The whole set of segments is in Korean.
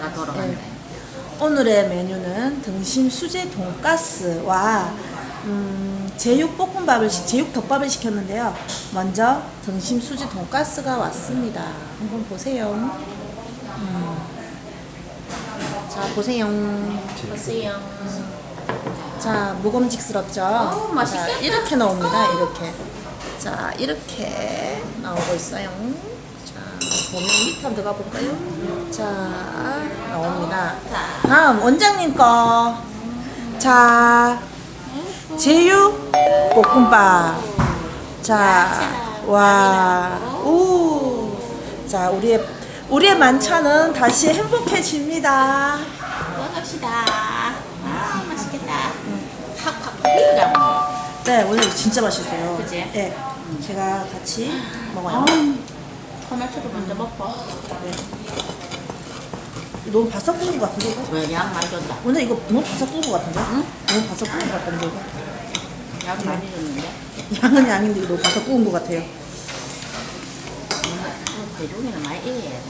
나라가 돌아간다. 네. 오늘의 메뉴는 등심 수제 돈가스와 음, 제육 볶음밥을 시- 제육 덮밥을 시켰는데요. 먼저 등심 수제 돈가스가 왔습니다. 한번 보세요. 음. 자 보세요. 보세요. 자 먹음직스럽죠. 어우, 맛있겠다. 자, 이렇게 나옵니다. 이렇게. 자 이렇게 나오고 있어요. 자 보면 밑에 한번 들어가 볼까요? 자 나옵니다. 자. 다음 원장님 거. 자 제육 볶음밥. 자 와. 오. 자 우리의 우리의 만찬은 다시 행복해집니다. 먹읍시다. 아, 맛있겠다. 팍팍. 네, 오늘 진짜 맛있어요. 그치? 네, 제가 같이 먹어요. 아, 토마토를 먼저 먹고. 네. 너무 바삭 구운 것 같은데 이거? 왜 양 많이 줬다? 오늘 이거 너무 바삭 구운 것 같은데? 응? 너무 바삭 구운 것 같은데 이거? 양 많이 줬는데? 양은 양인데 이거 너무 바삭 구운 것 같아요. 어, 대중에는 많이 이래야 돼.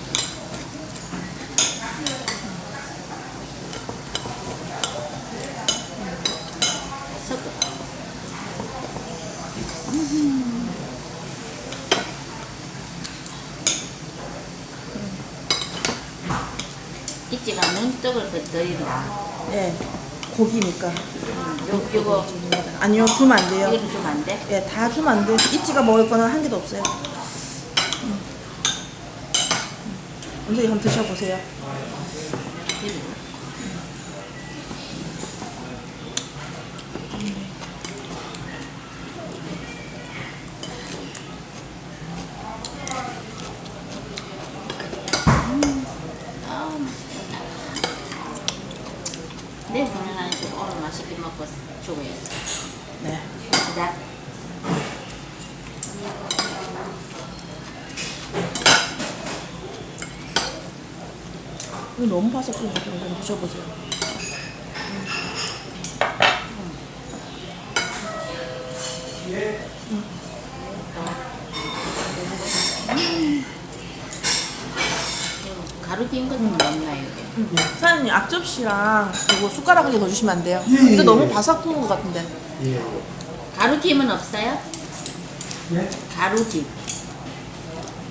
섞어. 이찌가 겉들인다. 네, 고기니까. 요, 요거, 아니요, 주면 안 돼요. 이것도 주면 안 돼? 예, 다 주면 안 돼요. 이찌가 먹을 거는 한 개도 없어요. 음. 언제 한번 드셔보세요. 아, 맛있겠다. 내 분연한테 오늘 맛있게 먹고 죽어야지. 네. 자, 이거 너무 바삭 구운 거좀 드셔보세요. 가루 긴 것은 없나? 사장님 앞접시랑 이거 숟가락을 넣어주시면 안 돼요? 근데 너무 바삭 구운 것 같은데. 예. 가루 김은 없어요? 예? 가루 김,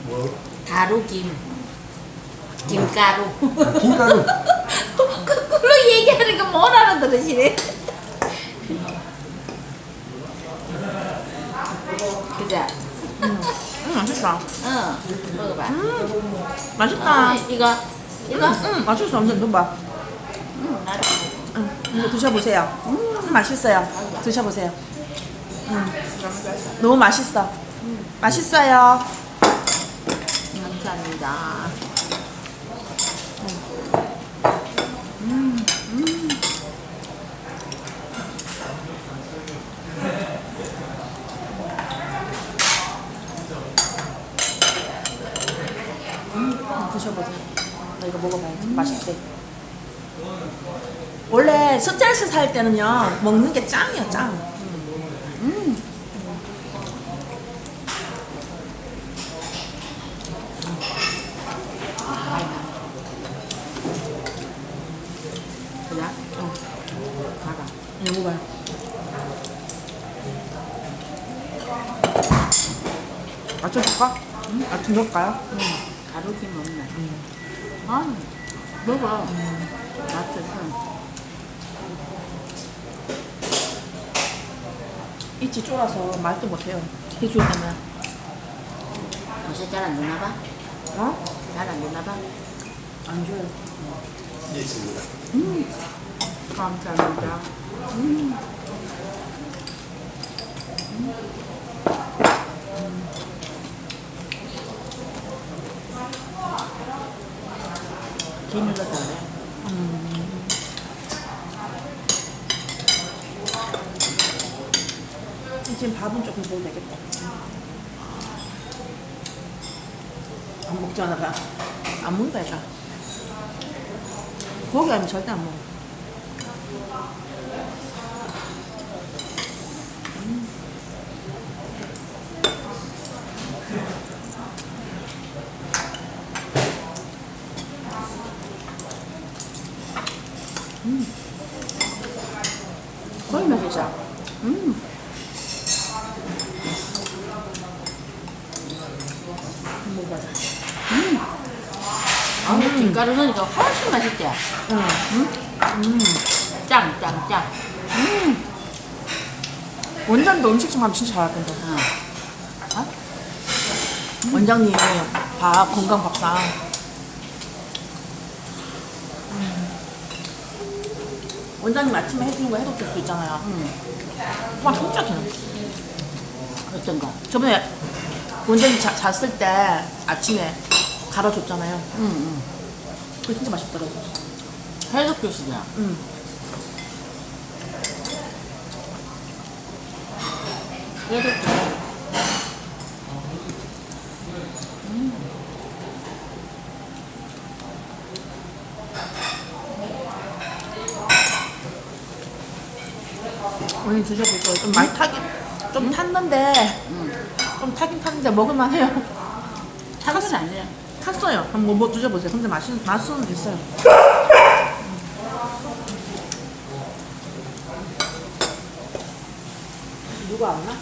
뭐? 가루 김, 김가루. 김가루. 그걸로 얘기하는 거못 알아들으시네. 그자? 음, 맛있다. 어, 먹어봐. 맛있다. 어, 이거, 이거, 음, 맛있어. 완전 넣어봐. 음, 나도. 음, 이거 드셔보세요. 음, 맛있어요. 드셔보세요. 음, 너무 맛있어. 맛있어요. 감사합니다. 음, 드셔보세요. 나 이거 먹어봐요. 맛있대. 원래 스트레스 살 때는요, 먹는 게 짱이야, 짱. 음. 어. 맞춰줄까? 응? 맞춰줄까요? 가루 김 없네. 아, 먹어. 맛있어. 이치 쫄아서 말도 못해요. 해줘야 되면. 요새 잘안 주나 봐? 어? 잘안 주나 봐? 안 줘요. 예, 있습니다. 감사합니다. 김을 넣다 그래. 지금 밥은 조금 먹어도 되겠다. 안 먹잖아, 봐. 안 먹는다, 얘가. 고기 아니면 절대 안 먹어. 거의 맛있어. 음. 먹어봐. 아, 김가루 넣으니까 훨씬 맛있대. 응. 짱, 짱, 짱. 원장도 음식 좀 하면 진짜 잘할 텐데. 어. 원장님 밥 건강 밥상. 원장님 아침에 해주는 거 해독 주스 있잖아요. 응. 와 진짜 좋아. 어떤 거? 저번에 원장님 자, 잤을 때 아침에 갈아줬잖아요. 응, 응. 그게 진짜 맛있더라고. 해독 교수야. 응. 해독 교수. 오늘 드셔보세요. 좀 많이 타긴 좀 탔는데 좀 타긴 탔는데 먹을만 해요. 차가운 아니야. 탔어요. 한번 뭐, 뭐 드셔보세요. 근데 맛은 맛은 있어요. 누가 안 나?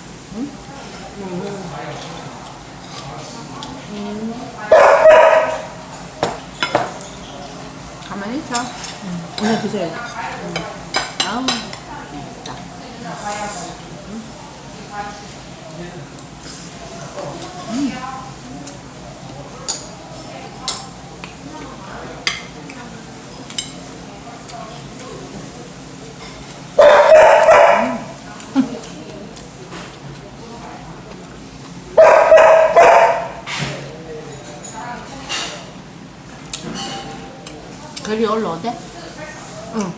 가만히 있어. 오늘 드세요. 아우, 맛있다. 결이 올라오대? 응.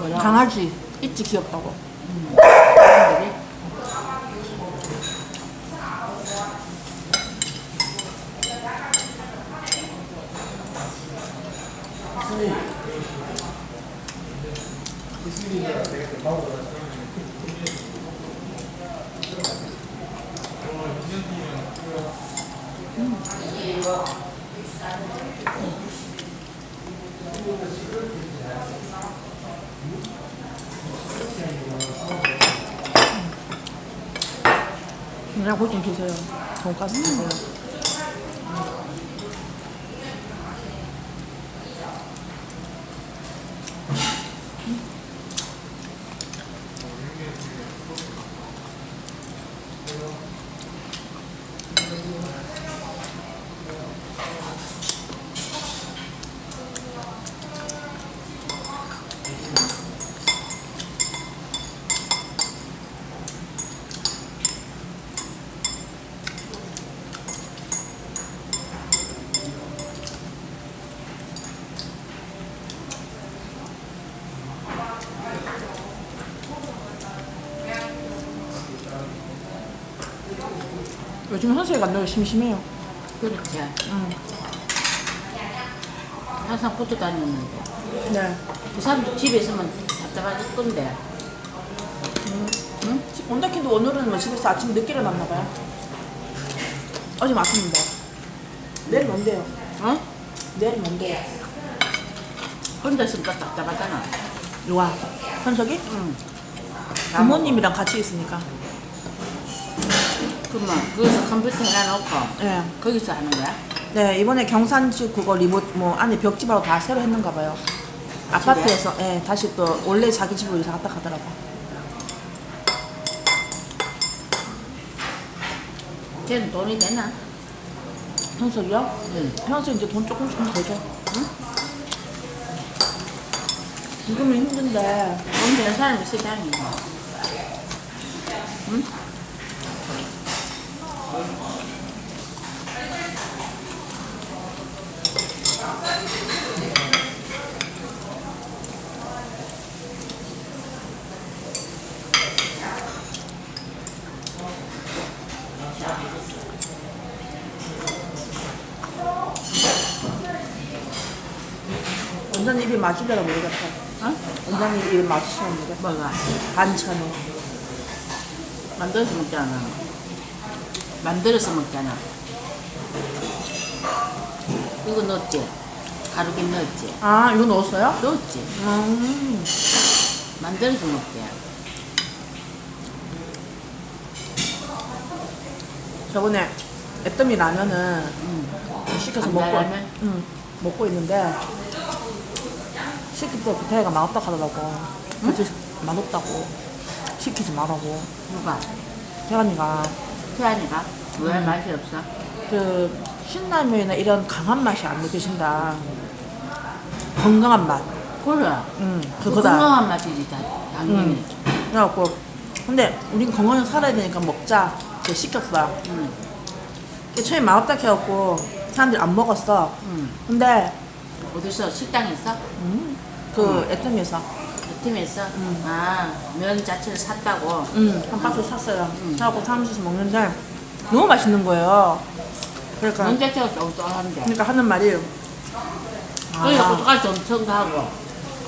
뭐야? 강아지 있지 귀엽다고. 사람들이? 그냥 고기 좀 드세요. 돈가스 드세요. 요즘 현수이가 늘 심심해요. 그렇지. 응. 항상 붙어 다녔는데. 네. 그 사람도 집에 있으면 답답하실 건데. 응? 원다킨도 오늘은 뭐 집에서 아침 늦게 일어났나 봐요. 어제 맞습니다. 내일 뭔데요? 어? 내일 뭔데요? 혼자 있으면 또 답답하잖아. 요아 현석이? 응. 부모님이랑 같이 있으니까. 그러면 거기서 컴퓨터 해놔놓고 네. 거기서 하는 거야? 네 이번에 경산지 그거 리모트 뭐 안에 벽지바로 다 새로 했는가 봐요. 아파트에서 예 다시 또 원래 자기 집으로 이사 갔다 가더라고. 걔는 돈이 되나? 현석이요? 응. 현석 이제 돈 조금 조금 되죠. 응? 지금은 힘든데 돈 되는 사람이 세상이고. 응? 맞을려나 모르겠다. 어? 원장님 맞으시나 모르겠다. 뭐가? 반찬에. 만들어서 먹잖아. 만들어서 먹잖아. 이거 넣었지? 가루김 넣었지. 아 이거 넣었어요? 넣었지. 음. 만들어서 먹게. 저번에 애뜸이 라면은 응. 시켜서 먹고? 응, 먹고 있는데 때 부태가 맛없다 하더라고 그래서 맛없다고 시키지 말라고 누가? 태연이가 태안이가? 왜 음. 맛이 없어? 그 신라면이나 이런 강한 맛이 안 느껴진다 건강한 맛 그래. 응, 그 그거다 건강한 맛이지, 다. 양념이. 응. 그래갖고 근데 우린 건강히 살아야 되니까 먹자 그래서 시켰어 응. 이게 처음에 맛없다 해갖고 사람들이 안 먹었어 응. 근데 어디서? 식당에서? 음, 그 애뜸에서 그 팀에서? 아, 면 자체를 샀다고? 음, 한 박스 샀어요. 음. 사고 사무실에서 먹는데 너무 맛있는 거예요. 그러니까 면 자체가 쫄쫄한데. 그러니까 하는 말이 그러니까 아, 고춧가루 엄청 하고.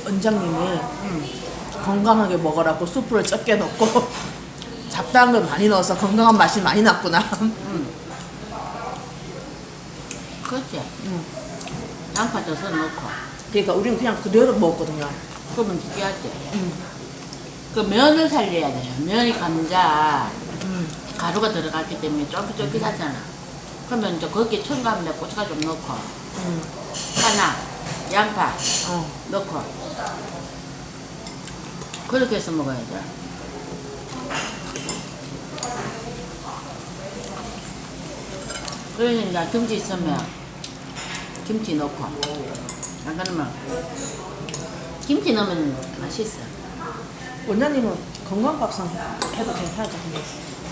원장님이 응. 건강하게 먹으라고 수프를 적게 넣고 잡다한 걸 많이 넣어서 건강한 맛이 많이 났구나. 응. 그렇지. 음. 양파 져서 넣고. 그러니까 우리는 그냥 그대로 먹었거든요. 그러면 특이하지. 음. 그 면을 살려야 돼요. 면이 감자 음. 가루가 들어갔기 때문에 쫄깃쫄깃하잖아. 그러면 이제 거기에 첨가하면 돼. 고춧가루 좀 넣고 음. 하나, 양파 어. 넣고 그렇게 해서 먹어야 돼. 그러니 이제 김치 있으면 김치 넣고 안 그러면 김치 넣으면 맛있어. 원장님은 건강밥상 해도 괜찮을 것 같은데.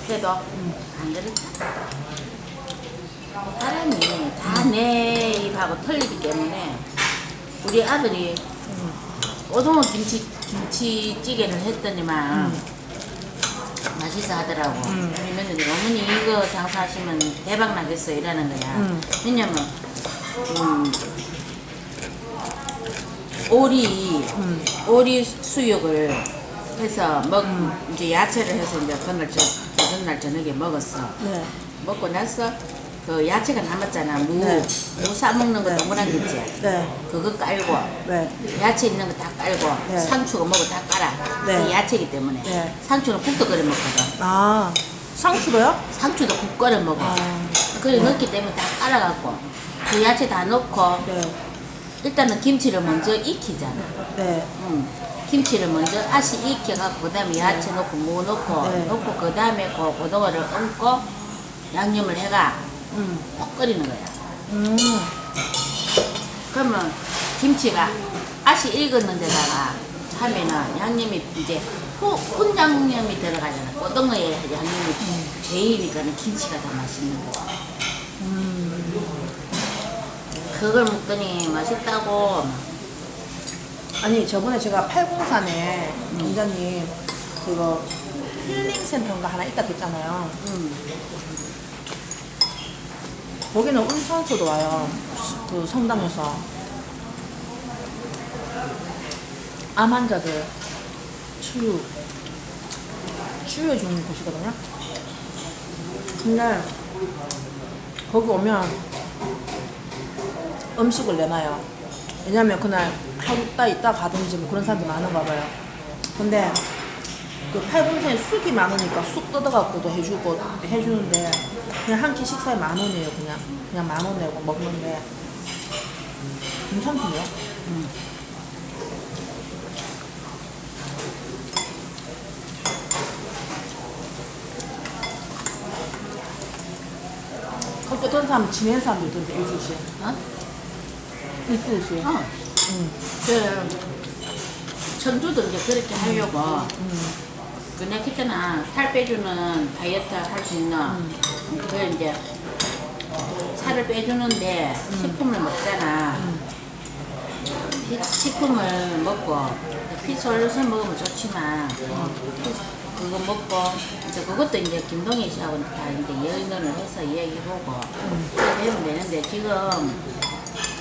그래도 안 그렇다. 사람이 다내 입하고 틀리기 때문에 우리 아들이 고등어 김치 김치찌개를 했더니만 맛있어 하더라고. 음. 우리 며느리 어머니 이거 장사하시면 대박 나겠어 이러는 거야. 음. 왜냐면 음, 오리 음. 오리 수육을 해서 먹 이제 야채를 해서 이제 그날 저 전날 저녁에 먹었어. 네. 먹고 나서 그 야채가 남았잖아. 무, 네. 무 싸먹는 거 네. 동그란 거 있지. 네. 그거 깔고 네. 야채 있는 거 다 깔고 네. 상추가 먹고 다 깔아. 네. 그 야채이기 때문에 네. 상추는 국도 끓여 먹거든. 아, 상추로요? 상추도 국 끓여 먹어. 아. 그래 넣기 때문에 다 깔아갖고 그 야채 다 넣고 네. 일단은 김치를 먼저 익히잖아. 네. 응. 김치를 먼저 아시 익혀갖고 그다음에 야채 넣고 무 넣고 네. 넣고 그다음에 그 고등어를 얹고 양념을 해가 음. 푹 끓이는 거야. 음. 그러면 김치가 아시 익었는 데다가 하면은 양념이 이제 후, 훈 양념이 들어가잖아. 고등어에 양념이 배이니까는 김치가 더 맛있는 거야. 그걸 먹더니 맛있다고 아니 저번에 제가 803에 원장님 그거 힐링 센터인가 하나 있다 그랬잖아요. 음. 거기는 운천소도 와요. 그 성당에서 암 환자들 치유 치유해 주는 곳이거든요. 근데 거기 오면 음식을 내놔요. 왜냐면 그날 하루 따 있다 가든지 뭐 그런 사람들이 많은가 봐요. 근데 그 팔공산에 쑥이 많으니까 쑥 뜯어갖고도 해주고 해주는데 그냥 한 끼 식사에 만 원이에요 그냥 그냥 만 원 내고 먹는데 괜찮군요. 그렇게 어떤 사람 지낸 사람도 있던데 일주일씩 어? 일주일씩. 어. 응. 그 천주도 이제 그렇게 하려고. 그냥 그때나 살 빼주는 다이어트 할 수 있는 그 이제 살을 빼주는데 식품을 먹잖아. 피- 식품을 먹고 피 솔솔 먹으면 좋지만 그거 먹고 이제 그것도 이제 김동희 씨하고 다 이제 의논을 해서 얘기해보고 그렇게 하면 되는데 지금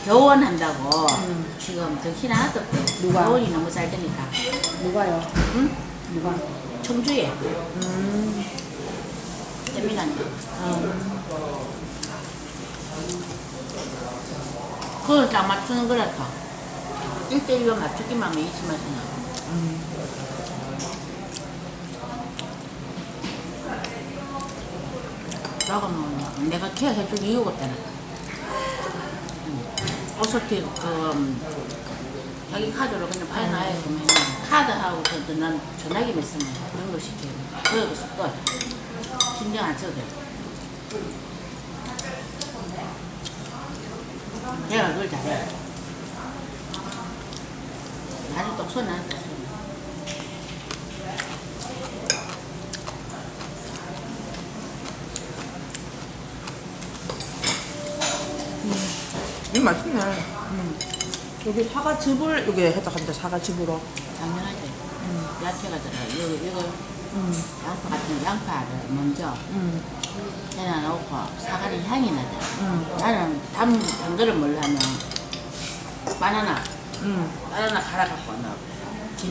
교원한다고 지금 정신 하나도 없대 누가? 교원이 너무 잘 되니까 누가요? 응? 누가? 청주에 음. 세미나니 음. 그걸 딱 맞추는 거라서 1대1로 맞추기만 하면 이치 맛이 나 저거는 내가 케어해줄 이유가 없잖아 어설트 그 음, 자기 카드로 그냥 파이나야 그러면 카드하고 그난 전화기 mes으면 그런 거 시켜요. 그거 또 신경 안 써도 돼 내가 그걸 잘해. 나는 똑손 똑손 이 맛있네. 음. 여기 사과 즙을 여기 했다 간다 사과 즙으로. 당연하지 야채가 들어 이거 이거 음. 양파 같은 양파를 먼저 음. 해놔 놓고 사과는 향이 나잖아 음. 나는 담, 단 거를 뭘 하면 바나나 음. 바나나 갈아 갖고 넣어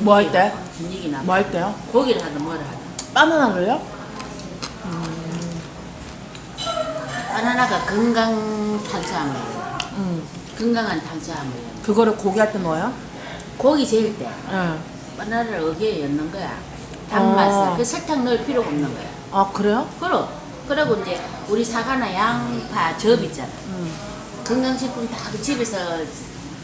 뭐 할 때? 진익이 나뭐 할 때요? 고기를 하든 뭐를 하든 바나나를요? 바나나가 건강 탄수화물 음. 건강한 탄수화물이에요 그거를 고기 할때 넣어요? 고기 재일 때 응. 바나나를 어기에 넣는 거야 단맛을 어. 그 설탕 넣을 필요가 없는 거야 아 그래요? 그럼 그리고 이제 우리 사과나 양파 즙 있잖아 음. 건강식품 다 그 집에서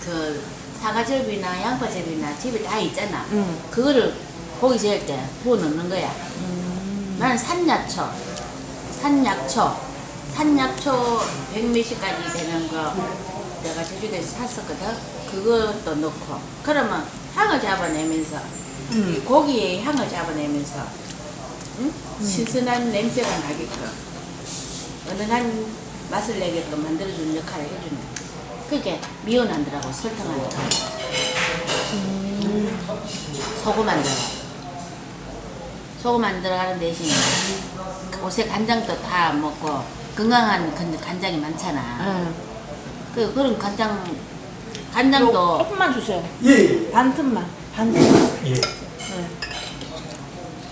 그 사과즙이나 양파즙이나 집에 다 있잖아. 음. 그거를 고기 재울 때 부어 넣는 거야. 나는 산야초, 산약초, 산약초 100ml까지 되는 거 내가 제주도에서 샀었거든. 그것도 넣고 그러면 향을 잡아내면서 음. 이 고기의 향을 잡아내면서 응? 신선한 냄새가 나게끔 은은한 맛을 내게끔 만들어주는 역할을 해주는 그게 미원 안 들어가고 설탕 안 들어가고 소금 안 들어가고 소금 안 들어가는 대신 옷에 간장도 다 먹고 건강한 간- 간장이 많잖아 응. 그 그런 간장 간장도 조금만 주세요. 예, 예. 반 틈만. 반 틈만. 예. 네.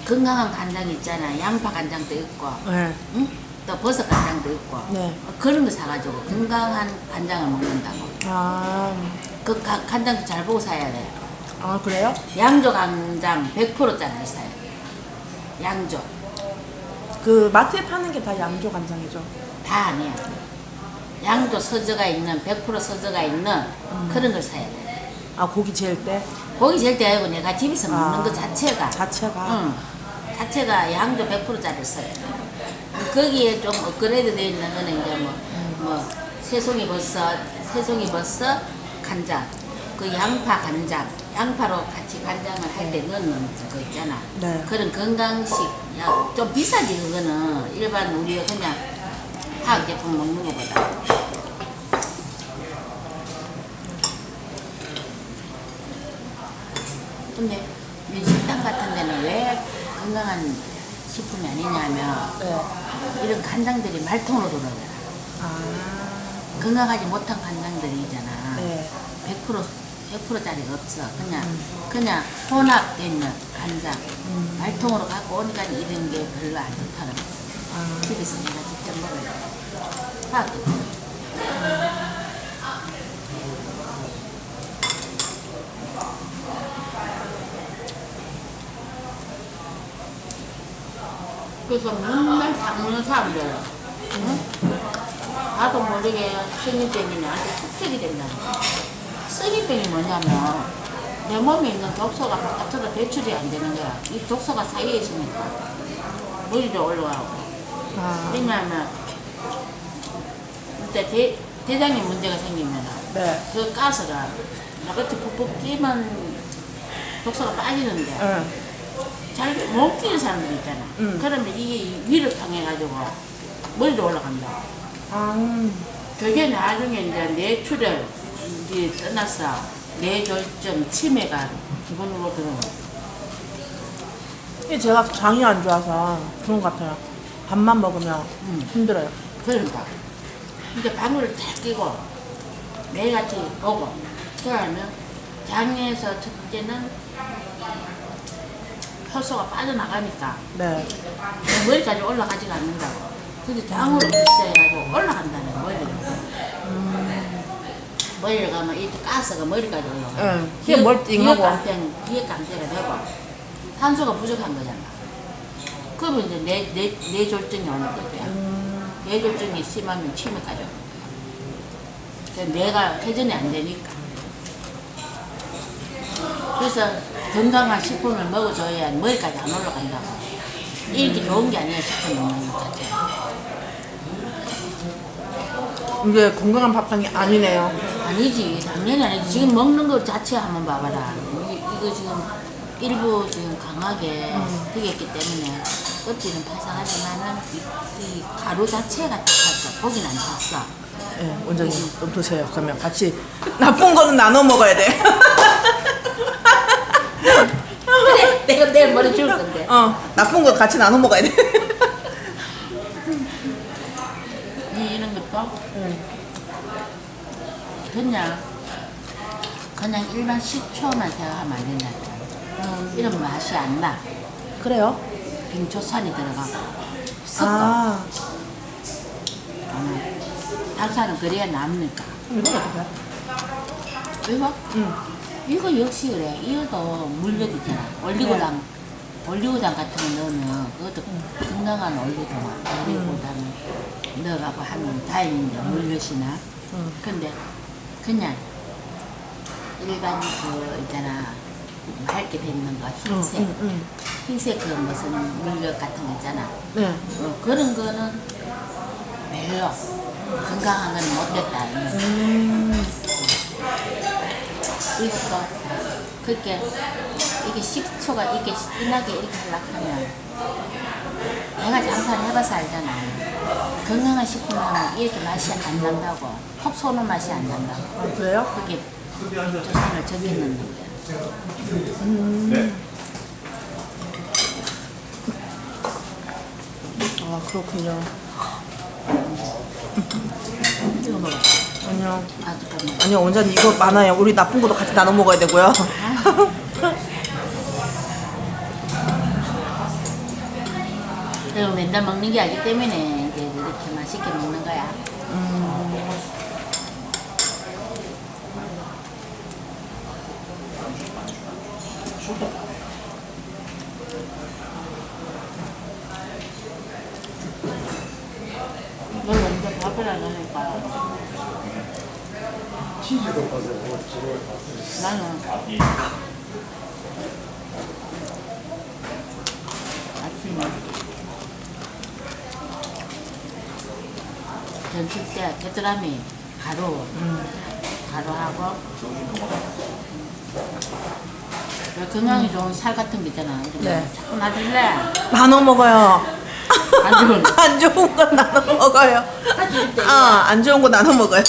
건강한 간장 있잖아 양파 간장도 있고 네. 응? 또 버섯 간장도 있고 네. 그런 거 사가지고 건강한 간장을 먹는다고 아, 그 가- 간장도 잘 보고 사야 돼 아 그래요? 양조 간장 100%짜리 사야 돼 양조 그 마트에 파는 게 다 양조 간장이죠. 다 아니야 양조 서저가 있는 100% 서저가 있는 그런 걸 사야 돼 아 고기 재울 때 고기 절대 아니고 내가 집에서 먹는 아, 거 자체가 자체가. 응. 자체가 양조 100%짜리 써야 돼 거기에 좀 업그레이드 되어 있는 거는 이제 뭐, 뭐 새송이 버섯, 새송이 버섯, 간장, 그 양파 간장, 양파로 같이 간장을 할 때 넣는 거 있잖아. 네. 그런 건강식, 야, 좀 비싸지 그거는 일반 우리가 그냥 화학 제품 먹는 것보다. 근데 이 식당 같은 데는 왜 건강한 식품이 아니냐면 네. 이런 간장들이 말통으로 들어가요. 아, 건강하지 못한 간장들이 있잖아. 네. 100% 100%짜리가 없어. 그냥 그냥 혼합된 간장. 음. 말통으로 갖고 오니까 이런 게 별로 안 좋다는 거. 아, 집에서 내가 직접 먹어야 돼. 화학 제품. 그래서 맨날 다 먹는 사람들, 응? 나도 모르게 성인병이 나한테 축적이 된다 성인병이 뭐냐면, 내 몸에 있는 독소가 바깥으로 배출이 안 되는 거야. 이 독소가 사이에 있으니까. 머리도 올라가고. 아, 왜냐하면, 그때 대, 대장에 문제가 생기면, 네. 그 가스가 나같이 푹푹 끼면 독소가 빠지는데, 네. 잘못 끼는 사람들 있잖아. 음. 그러면 이게 위를 통해 가지고 머리도 올라간다. 아, 그게 나중에 이제 뇌출혈 이제 떠났어. 뇌졸중 치매가 기본으로. 이게 제가 장이 안 좋아서 그런 것 같아요. 밥만 먹으면 음. 힘들어요. 그러니까. 이제 방울을 탁 끼고 매일같이 보고 그러면 장에서 첫째는 효소가 빠져나가니까 네. 머리까지 올라가지가 않는다고. 근데 장으로 시작해가지고 올라간다는 거예요, 머리를. 머리를 가면 이 가스가 머리까지 올라가. 응. 깡패, 뒤에 깡패가 되고 산소가 부족한 거잖아. 그러면 이제 뇌, 뇌, 뇌졸중이 오는 거야. 음. 뇌졸중이 심하면 치매까지 오는 거야. 뇌가 회전이 안 되니까. 그래서 건강한 식품을 먹어줘야 머리까지 안 올라간다고. 이렇게 좋은 게 아니야, 식품 먹는 것 자체가. 이게 건강한 밥상이 아니네요. 아니지 당연히 아니지 지금 먹는 거 자체 한번 봐봐라 이, 이거 지금 일부 지금 강하게 되겠기 때문에 껍질은 바삭하지만은 이, 이 가루 자체가 탔어 고기는 안 탔어 예, 원장님 좀 드세요. 그러면 같이 나쁜 거는 나눠 먹어야 돼. 그래 내가 내일 머리 줄 건데 어, 나쁜 거 같이 나눠 먹어야 돼. 이, 이런 것도 그냥 그냥 일반 식초만 생각하면 안 된다 이런 맛이 안 나 그래요? 빙초산이 들어가고 섞어 아, 음. 닭살은 그래야 남니까 이건 어떡해? 이거? 응. 이거 역시 그래. 이것도 물엿 있잖아. 올리고당. 올리고당 같은 거 넣으면 그것도 건강한 올리고당. 올리고당을 넣어갖고 하면 다행인데, 물엿이나. 응. 근데 그냥 일반 그 있잖아. 맑게 되는 거, 흰색. 응, 응. 흰색 그 무슨 물엿 같은 거 있잖아. 네. 어, 그런 거는 별로 건강한 건 못됐다. 음, 이것도 그렇게 이게 식초가 이렇게 진하게 이렇게 하려고 하면 내가 장사를 해봐서 알잖아 건강한 식품 하면 이렇게 맛이 안 난다고 톡 쏘는 맛이 안 난다고 아, 그래요? 그게 조상을 적게 넣는 거야 아, 그렇군요. 이거 먹어 아니요. 아 아니요, 원장님 이거 많아요. 우리 나쁜 것도 같이 나눠 먹어야 되고요. 맨날 먹는 게 아니기 때문에 이제 이렇게 맛있게 먹는 거야. 너 먼저 밥을 안 하니까? 치즈도 빠져요. 나는 아침에 점심 때 겨드랑이 가루 가루하고 왜 건강에 좋은 살 같은 거 있잖아 네. 자꾸 놔줄래 나눠 먹어요. 안 좋은 거. 안 좋은 거 나눠 먹어요. 아, 안 좋은 거 나눠 먹어요.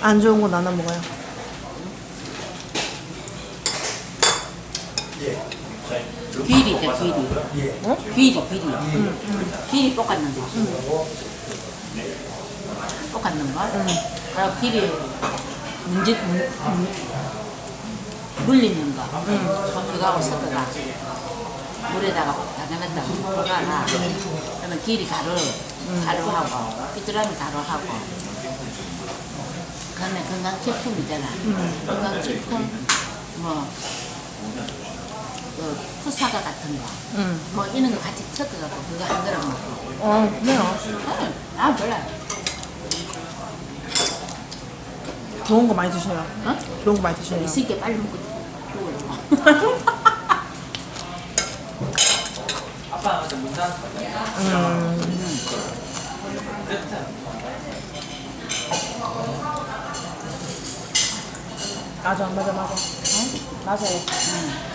안 좋은 거 나눠 먹어요. 귀리죠 귀리 예. 어? 귀리 귀리 귀리 볶았는 거 볶았는 거? 그리고 귀리 문지 문, 문, 물리는 거. 그거하고 섞어가. 물에다가 담가놨다. 볶아라 그러면 귀리 가루 가루하고 삐뚤어미 가루하고. 그다음에 건강식품이잖아. 건강식품 뭐 그 푸사과 같은 거, 응. 뭐 이런 거 같이 섞어갖고 그거 한 그릇 먹고. 어, 그래요. 응, 아 몰라. 좋은 거 많이 드셔요. 어? 좋은 거 많이 드셔요. 있을게 빨리 먹고 죽어요. 맞아, 맞아, 맞아. 어? 맞아요.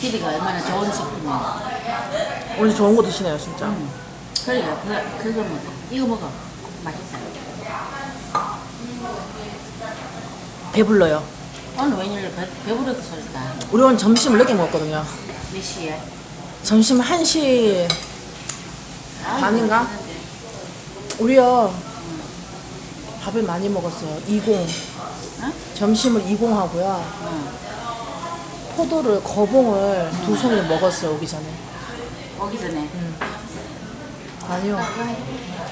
기리가 얼마나 좋은 식품이야. 오늘 좋은 거 드시네요, 진짜. 응. 그래, 그 그거 먹어. 이거 먹어. 맛있어. 배불러요. 오늘 웬일로 배, 배부르게 설까? 우리 오늘 점심을 늦게 먹었거든요. 몇 시에? 점심 1시 아이고, 반인가? 우리요 밥을 많이 먹었어요. 20 응? 점심을 20 하고요. 응. 포도를 거봉을 두 송이 먹었어요 오기 전에. 오기 전에. 아니요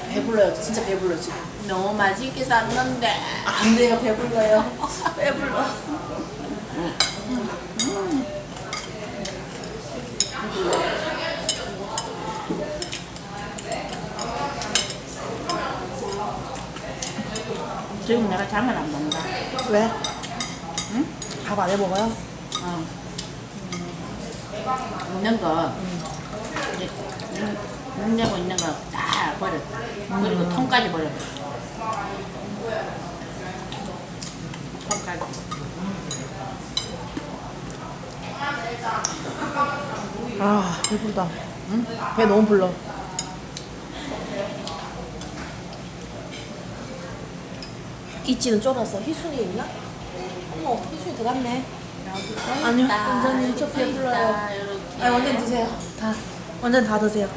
배불러요. 진짜 배불러 지금. 너무 맛있게 쌌는데. 안 돼요. 배불러요. 배불러. 지금 내가 잠을 안 잔다. 왜? 응? 밥 안 해 먹어요? 어. 있는 거, 이제 문- 문 내고 있는 거 다 버려. 그리고 통까지 버려. 통까지. 아 배부르다. 응? 배 너무 불러. 이찌는 쫄아서 희순이 있나? 어머 희순이 들어갔네. 아니요, 원장님, 저 배불러요. 아 완전 드세요. 다 완전 다 드세요.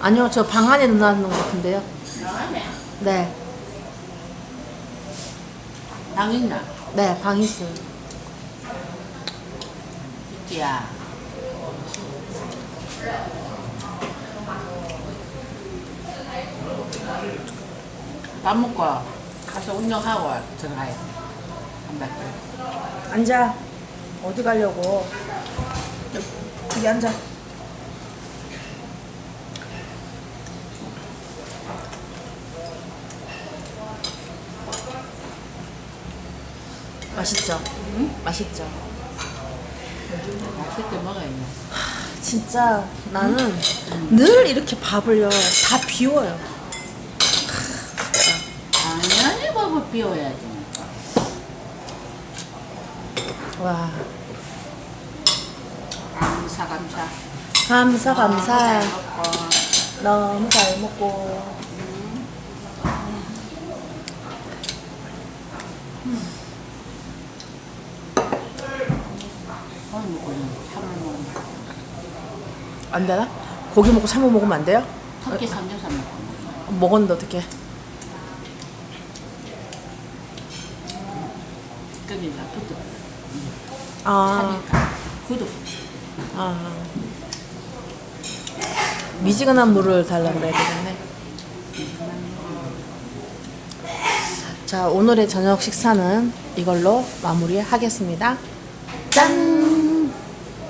아니요 저 방 안에 넣어놨는 것 같은데요. 네, 방 있나? 네 방 있어요. 있지야. 밥 먹고 가서 운동하고 들어가요. 한 바퀴. 앉아. 어디 가려고? 여기 앉아. 맛있죠? 응? 맛있죠? 맛있게 먹어야지. 진짜 나는 늘 이렇게 밥을요 다 비워요. 당연히 밥을 비워야지. 와 감사 감사. 감사 감사. 너무 잘 먹고. 이거는 참을 먹으면 안 되나? 고기 먹고 삶아 먹으면 안 돼요? 터키 삼겹살. 먹었는데 어떡해. 그러니까 구두. 아, 차니까 구두. 아. 미지근한 물을 달라 그래야 되겠네. 자, 오늘의 저녁 식사는 이걸로 마무리하겠습니다. 짠!